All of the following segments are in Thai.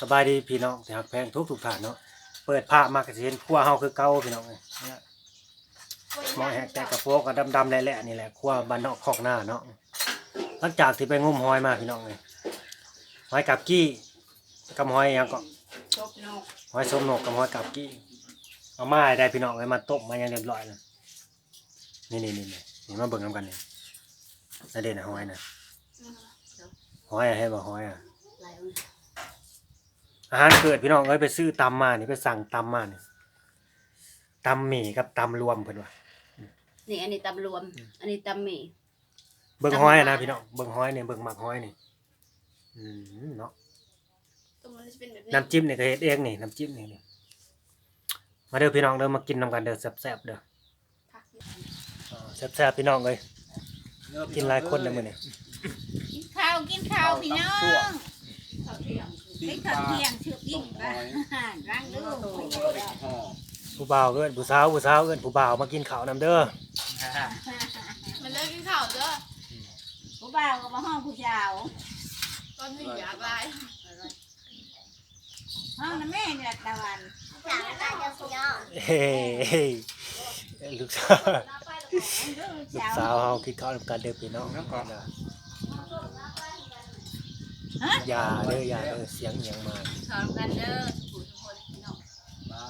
สบายดีพี่น้องที่ฮักแพงทุกทุกๆท่านเนาะเปิดภามากระเห็นครัวเฮาคือเก่าพี่น้องเอ้ยเนี่ยมอแหกแต่กระโปงกับดำๆแหละๆนี่แหละครัวบ้านนอกคอกหน้าเนาะหลังจากที่ไปงมหอยมาพี่น้องเลยหอยกับกี้กับหอยยังก็หอยส้มนกกับหอยกับกี้เอามาให้ได้พี่น้องเลยมาต้มมาอย่างเรียบร้อยแล้วนี่นี่นี่นี่มาเบิ่งนำกันนี่นั่นเด่นหอยนะหอยอะให้บ่หอยอะ อาหารเกิดพี่น้องเอ้ยไปซื้อตำมานี่ไปสั่งตำมานี่ตำหมี่กับตำรวมเพิ่นว่านี่อันนี้ตำรวม อันนี้ตำหมี่เบิ่งหอยอะนะพี่น้องเบิ่งหอยนี่เบิ่งหมักหอยนี่อืมเนาะตรงนั้นจะเป็นแบบนี้น้ำจิ้มนี่ก็เฮ็ดเองนี่น้ำจิ้มนี่นี่มาเด้อพี่น้องเด้อมากินนำกันเด้อแซ่บๆเด้อผักอ่าแซ่บๆพี่น้องเอ้ยกินหลายคนเลยมื้อนี้กินข้าวกินข้าวพี่น้อง ข้าวเที่ยงได้ข้าวเที่ยงชื่อยิ่งบ้านร่างลูกผู้บ่าวเอิ้นผู้สาวผู้สาวเอิ้นผู้บ่าวมากินข้าวนำเด้อมันเลิกกินข้าวเด้อผู้บ่าวก็มาห้องผู้สาวตอนนี้อยากไล่ห้องน้ำแม่นี่แหละตะวันเฮ้ยลูกสาวลูกลูกสาวสาวเฮากินข้าวนำกันเด้อพี่น้องอ ย่าเด้ออย่าเด้อเสียงเอียงมาสอนกันเด้อทุกคนทุกคนพี่น้องบ้า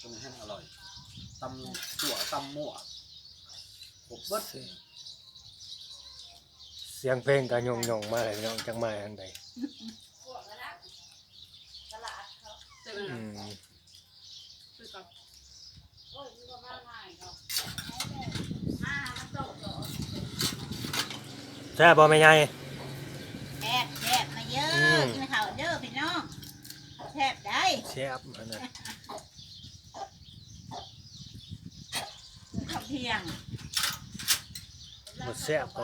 ตรงนี้ให้อร่อยตำตัวตำมั่วผมเบิดเสียงเพลงก็ยงๆมาเลยพี่น้องจังมาทางใดเจออืมคือกับแซ่บบ่แม่ใหญ่ แซ่บแซ่บมาเย อะอืมกินข้าวเด้อพี่น้องแซ่บได้แซ่บอันนั้นข้าวเที่ยงบ่แซ่บก็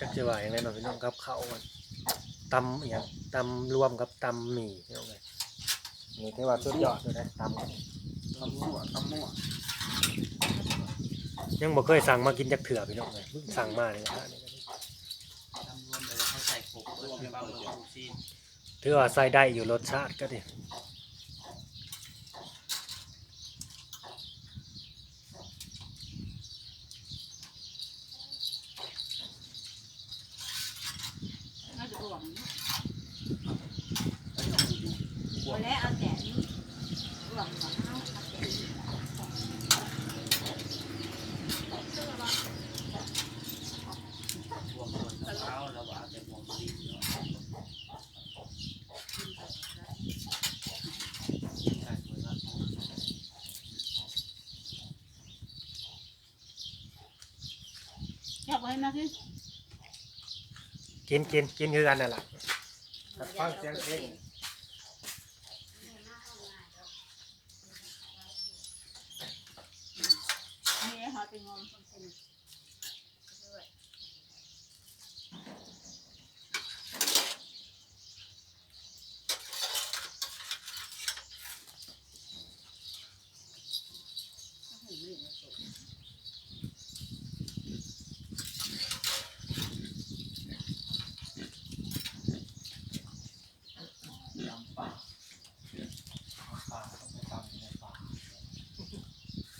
จักสิว่าอย่างไรเนาะพี่น้องกับข้าวมันตำอหย่างตำรวมกับตำหมี่พี่น้องเอ้ยนี่ถือว่าสุดยอดเลยนะตำตำมั่วตำมั่วยังบ่เคยสั่งมากินจักเถื่อพี่น้องเลยเพิ่งสั่งมาเลยนะนี่ก็ดี ทำรวมเลยเขา ใส่ผงเพื่อเป็นเบาเลยของซีนถือว่าใส่ได้อยู่รสชาติก็ดีน่าจะรวมพอแล้วเอาแต่นี้รวมของเอาเอาแต่นี้ รวมส่วนของเขาแล้วว่าแต่วงซีนเนาะใช่เหมือนกัน อยาก ไว้มาคือกินกินกินคือกันนั่นแหละฟังเสียงเพลง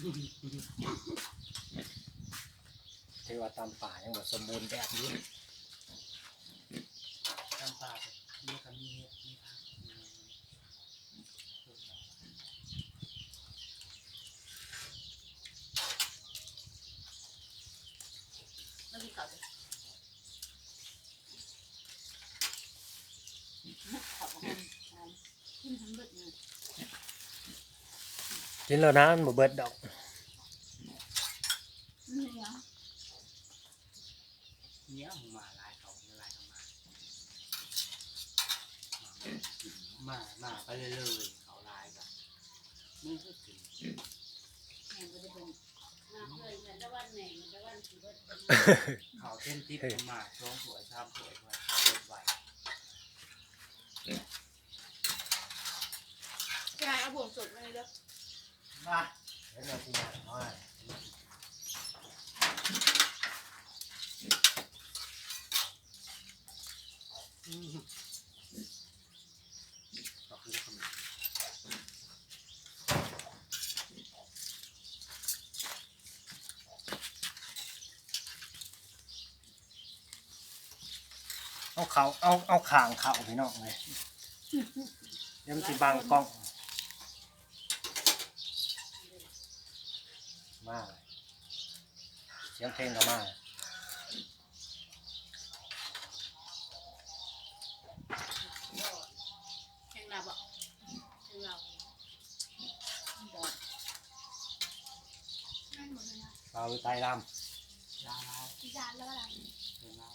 ถือว่าตามป่ายังแบ่สมบูรณ์แบบนี้ตามป่าเรียกกันมีเห็ดมีผักมีไม่มีข้าเลยขาบคุณขึ้นทั้งเบิดเลยกินแล้วนะมันเบิดดอก นี่เหรอ เนี้ยมึงมาลายเขาลายเขา มามามาไปเรื่อยๆเขาลายกันมึงก็กินแม่ก็จะเป็นมาเลยเหมือนตะวันแหน่งเหมือนตะวันสีเบิดเขาเต้นทิพย์มาช่วงสวยชามสวยด้วยเปิดไหวพี่ไอ้เอาบ่วงสดมาเลยเด้อมาเห็นแล้วที่ไหน น้อยเขาเอาเอาข่างเขาพี่น้องเลยเดี๋ยวมันสิบังกล้อง มาเสียงเพลงก็มาเพลงเราบอกเพลงเราไม่หมดเลยนะเราไตรลยาว อีสานแล้วอะไร เดินเรา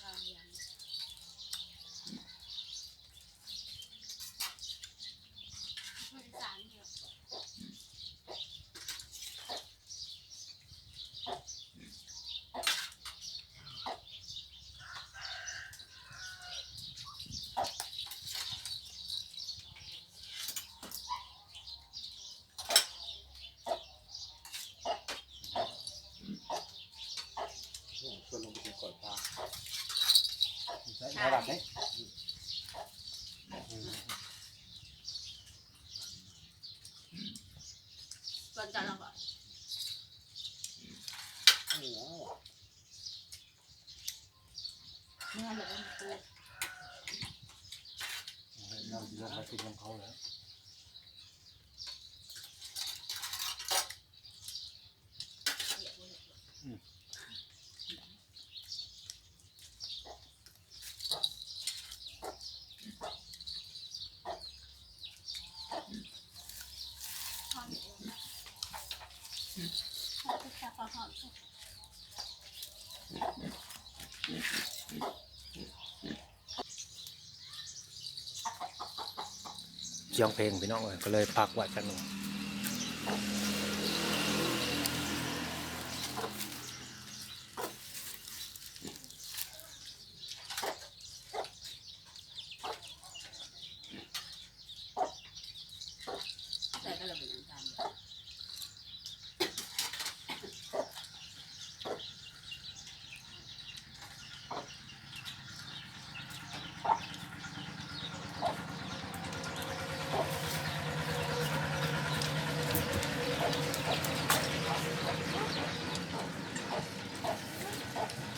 เราอย่าง อีสานเนี่ย ชวนลงไปกินก่อยปลาำใช้ระดับนี้ส่วนกันเราบอกโอ้โหเนื้อเหลืองปูเราจะลงมากินน้ำเขาแล้ว จะจับปลาหอม เสียงเพลงพี่น้องเลยก็เลยพักไว้กันหนึ่ง แต่ก็ระเบิดกัน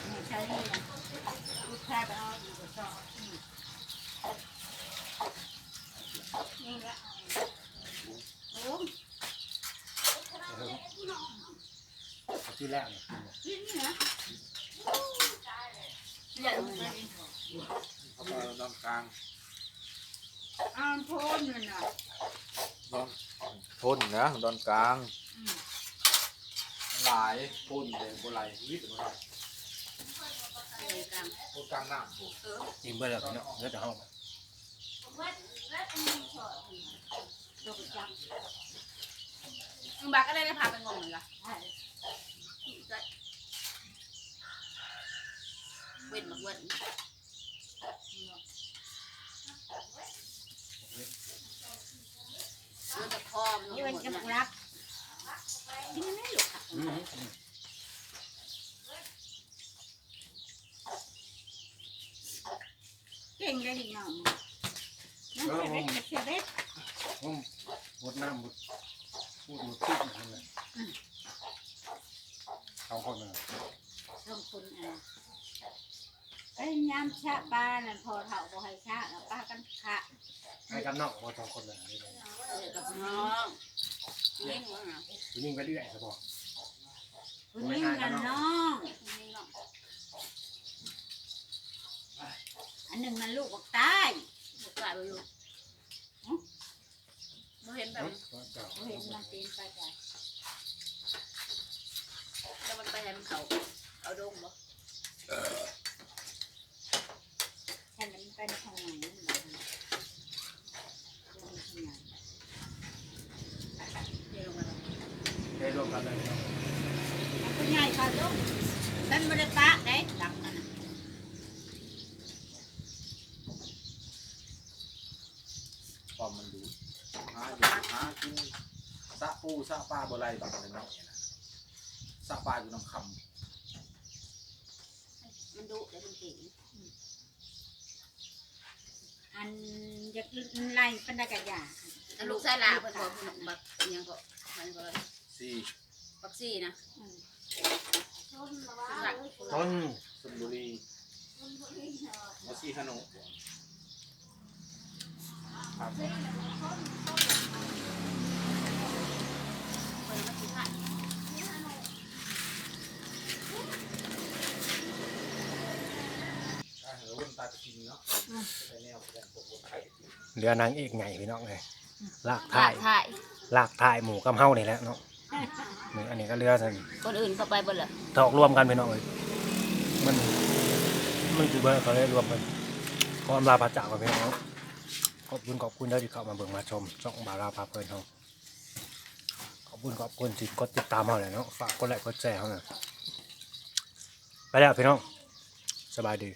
ไม่ใช่นี่นะลูกชายไปเอาอยู่กับชอบนี่แหละโอ้ ที่แรกเนี่ยยนี่นะเนี่ยมันไม่เขาไปนอนกลางอ่านโพนนั่นน่ะนอนพ่นนะนอนกลาง อืมหลายพ่นเลยโบราณวิทย์โบราณได้กลางพ่นกลางน้ำเอออิ่มเบอร์แล้วพี่น้องเดี๋ยวจะห้องตัวประจับมึงบักก็ได้ได้พาไปงมเลยล่ะใช่เว้นมาเว้นมันจะคอมนี่มันจะบักรักที่มัน ไม่หลุดค่ะอืมอืมเก่งเลยดิน้องน้องเซเว่นกับเซเว่ สองคนเลยสองคนอะไอ้ยามชะปลานั่นพอเฒ่าบ่ให้ชะแล้วป้ากันขะไอ้กับน้องหมดสองคนเลยนี่เลยเด็กกับน้องเลี้ยงมั้งอะคุณยิ่งไปเรื่อยสบอคุณนี่นั่นน้องเลี้ยงน้องอันหนึ่งมันลูกบอกตายบุกกลายไปอยู่เราเห็นแบบเขาเห็นมันตีนไปจ้ะ แล้ว มันไปให้มันเขาเอาดงบ่แค่นั้นเป็นของไหนนั่นแหละเป็นของไหนเดี๋ยวลงมาได้รวมกันเลยเนาะคุณยายพาลูกเป็นบริปะได้ดักนั่นน่ะความมันดูหาอยู่หากินสะปูสะปลาโบราณแบบนั้นเนาะ เนี่ยนะสะปลาอยู่น้ำคมันดุแต่มันเก่งอันอยากไล่ป็นไดกับยาแต่ลูกชายลาเพิ่นบอกเพิ่นบักยังก็มันก็ำสี่บักซี่นะอืมชนละวะสักต้นชลบุรีมาซีฮานุครับ เพิ่นมาสิขาย อ่าเออวันตาจะกินเนาะไปแนวไปแนวผมว่าไข่ เรือนางเอกไงพี่น้องเลยลากขาถ่ายดถ่ายลากถ่ายหมูกับเฮานี่แหละเนาะนี่อันนี้ก็เรือสันคนอื่นเข้าไปบ่ล่ะถอกรวมกันพี่น้องเลยมันมันคือเบอร์เขาเลยรวมกันขออำลาพระเจ้ากับพี่น้องขอบคุณขอบคุณเด้อที่เข้ามาเบิ่งมาชมช่องบาราพาเพลินเฮาขอบคุณขอบคุณที่กดติดตามเฮาเลยเนาะฝากกดไลค์กดแชร์เฮาหน่อยไปแล้วพี่น้องสบายดี